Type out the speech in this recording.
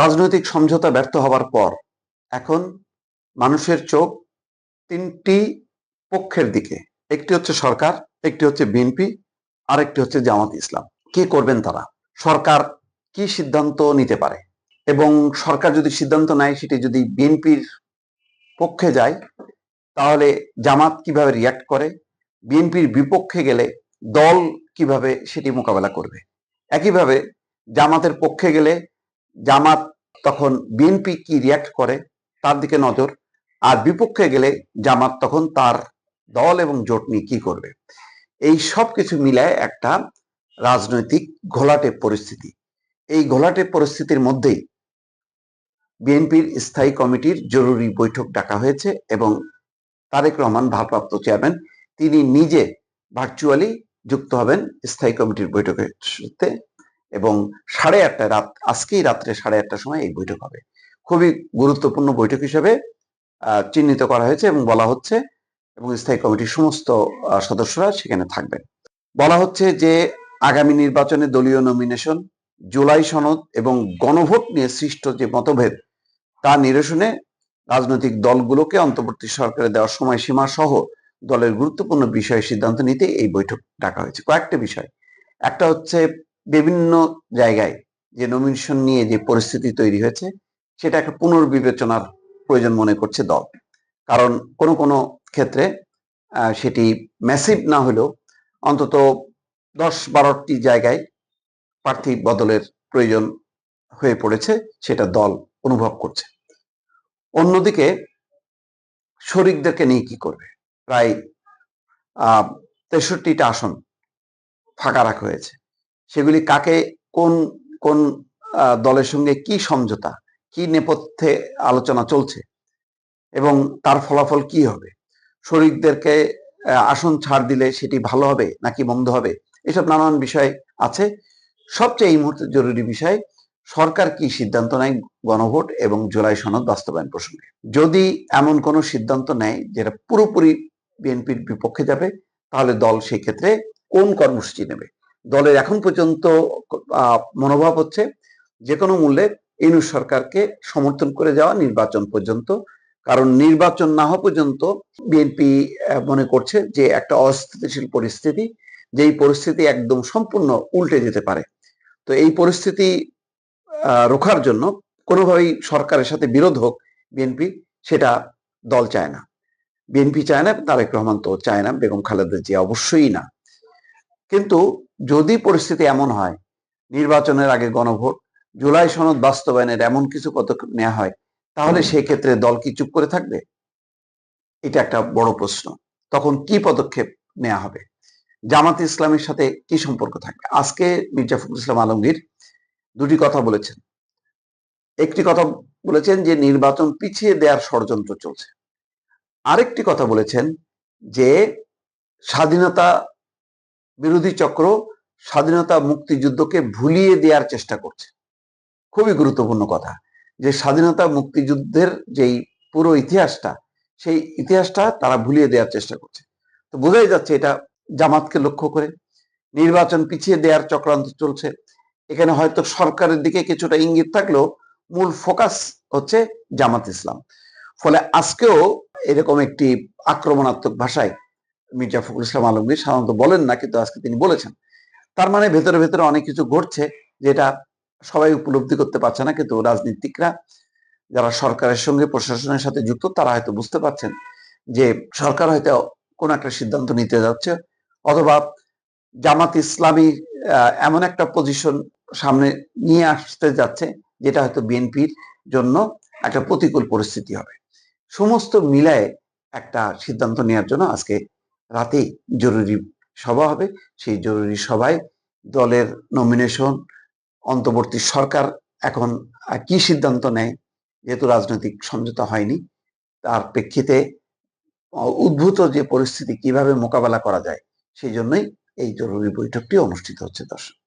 রাজনৈতিক সমঝোতা ব্যর্থ হবার পর, এখন মানুষের চোখ তিনটি পক্ষের দিকে। একটি হচ্ছে সরকার, একটি হচ্ছে বিএনপি, আরেকটি হচ্ছে জামাত ইসলাম। কি করবেন তারা? সরকার কি সিদ্ধান্ত নিতে পারে? এবং সরকার যদি সিদ্ধান্ত নেয় সেটি যদি বিএনপির পক্ষে যায়, তাহলে জামাত কীভাবে রিয়াক্ট করে? বিএনপির বিপক্ষে গেলে দল কীভাবে সেটি মোকাবেলা করবে? একইভাবে জামাতের পক্ষে গেলে জামাত তখন বিএনপি কি রিয়াক্ট করে? তার দিকে নজর। আর বিপক্ষে গেলে জামাত তখন তার দল এবং জোট নিয়ে কি করবে? এই সব কিছু মিলায় একটা রাজনৈতিক ঘোলাটে পরিস্থিতি। এই ঘোলাটে পরিস্থিতির মধ্যেই বিএনপির স্থায়ী কমিটির জরুরি বৈঠক ডাকা হয়েছে এবং তারেক রহমান ভারপ্রাপ্ত চেয়ারম্যান, তিনি নিজে ভার্চুয়ালি যুক্ত হবেন স্থায়ী কমিটির বৈঠকের সাথে। এবং সাড়ে আটটায় রাত, আজকেই রাত্রে সাড়ে আটটার সময় এই বৈঠক হবে। খুবই গুরুত্বপূর্ণ বৈঠক হিসেবে চিহ্নিত করা হয়েছে এবং বলা হচ্ছে এবং স্থায়ী কমিটির সমস্ত সদস্যরা সেখানে থাকবেন। বলা হচ্ছে যে, আগামী নির্বাচনে দলীয় নমিনেশন জুলাই সনদ এবং গণভোট নিয়ে সৃষ্ট যে মতভেদ, তা নিরসনে রাজনৈতিক দলগুলোকে অন্তর্বর্তী সরকারে দেওয়ার সময়সীমা সহ দলের গুরুত্বপূর্ণ বিষয়ে সিদ্ধান্ত নিতে এই বৈঠক ডাকা হয়েছে। কয়েকটা বিষয়। একটা হচ্ছে বিভিন্ন জায়গায় যে নমিনেশন নিয়ে যে পরিস্থিতি তৈরি হয়েছে সেটা একটা পুনর্বিবেচনার প্রয়োজন মনে করছে দল। কারণ কোনো কোনো ক্ষেত্রে সেটি ম্যাসিভ না হলেও অন্তত দশ বারোটি জায়গায় প্রার্থী বদলের প্রয়োজন হয়ে পড়েছে, সেটা দল অনুভব করছে। অন্যদিকে শরিকদেরকে নিয়ে কি করবে? প্রায় তেষট্টিটা আসন ফাঁকা রাখা হয়েছে। সেগুলি কাকে, কোন কোন দলের সঙ্গে কি সমঝোতা, কি নেপথ্যে আলোচনা চলছে এবং তার ফলাফল কি হবে? শরিকদেরকে আসন ছাড় দিলে সেটি ভালো হবে নাকি মন্দ হবে? এসব নানান বিষয় আছে। সবচেয়ে এই মুহূর্তে জরুরি বিষয়, সরকার কি সিদ্ধান্ত নেয় গণভোট এবং জুলাই সনদ বাস্তবায়ন প্রসঙ্গে? যদি এমন কোনো সিদ্ধান্ত নেয় যেটা পুরোপুরি বিএনপির বিপক্ষে যাবে, তাহলে দল সেই ক্ষেত্রে কোন কর্মসূচি নেবে? দলের এখন পর্যন্ত মনোভাব হচ্ছে যে কোনো মূল্যে ইউনুস সরকারকে সমর্থন করে যাওয়া নির্বাচন পর্যন্ত। কারণ নির্বাচন না হওয়া পর্যন্ত বিএনপি মনে করছে যে একটা অস্থিতিশীল পরিস্থিতি, যেই পরিস্থিতি একদম সম্পূর্ণ উল্টে যেতে পারে। তো এই পরিস্থিতি রোখার জন্য কোনোভাবেই সরকারের সাথে বিরোধ হোক বিএনপি, সেটা দল চায় না। বিএনপি চায় না, তারেক রহমান তো চায় না, বেগম খালেদা জিয়া অবশ্যই না। কিন্তু যদি পরিস্থিতি এমন হয়, নির্বাচনের আগে গণভোট, জুলাই সনদ বাস্তবায়নের এমন কিছু পদক্ষেপ নেওয়া হয়, তাহলে সেই ক্ষেত্রে দল কি চুপ করে থাকবে? এটা একটা বড় প্রশ্ন। তখন কি পদক্ষেপ নেওয়া হবে? জামাত ইসলামের সাথে কি সম্পর্ক থাকবে? আজকে মির্জা ফখরুল ইসলাম আলমগীর দুটি কথা বলেছেন। একটি কথা বলেছেন যে, নির্বাচন পিছিয়ে দেওয়ার ষড়যন্ত্র চলছে। আরেকটি কথা বলেছেন যে, স্বাধীনতা বিরোধী চক্র স্বাধীনতা মুক্তিযুদ্ধকে ভুলিয়ে দেওয়ার চেষ্টা করছে। খুবই গুরুত্বপূর্ণ কথা যে স্বাধীনতা মুক্তিযুদ্ধের যেই পুরো ইতিহাসটা, সেই ইতিহাসটা তারা ভুলিয়ে দেওয়ার চেষ্টা করছে। তো বোঝাই যাচ্ছে এটা জামাতকে লক্ষ্য করে। নির্বাচন পিছিয়ে দেওয়ার চক্রান্ত চলছে। এখানে হয়তো সরকারের দিকে কিছুটা ইঙ্গিত থাকলেও মূল ফোকাস হচ্ছে জামাত ইসলাম। ফলে আজকেও এরকম একটি আক্রমণাত্মক ভাষায় মির্জা ফখরুল ইসলাম আলমগীর সাধারণত বলেন না, কিন্তু আজকে তিনি বলেছেন। তার মানে ভেতরে ভেতরে অনেক কিছু ঘটছে যেটা সবাই উপলব্ধি করতে পারছে না, কিন্তু রাজনীতিকরা যারা সরকারের সঙ্গে প্রশাসনের সাথে যুক্ত, তারা হয়তো বুঝতে পারছেন যে সরকার হয়তো কোন একটা সিদ্ধান্ত নিতে যাচ্ছে অথবা জামাত ইসলামী এমন একটা পজিশন সামনে নিয়ে আসতে যাচ্ছে যেটা হয়তো বিএনপির জন্য একটা প্রতিকূল পরিস্থিতি হবে। সমস্ত মিলায় একটা সিদ্ধান্ত নেওয়ার জন্য আজকে রাতেই জরুরি সভা হবে। সেই জরুরি সভায় দলের নমিনেশন অন্তর্বর্তী সরকার এখন কি সিদ্ধান্ত নেয় যেহেতু রাজনৈতিক সমঝোতা হয়নি, তার প্রেক্ষিতে উদ্ভূত যে পরিস্থিতি কীভাবে মোকাবেলা করা যায়, সেই জন্যই এই জরুরি বৈঠকটি অনুষ্ঠিত হচ্ছে দর্শক।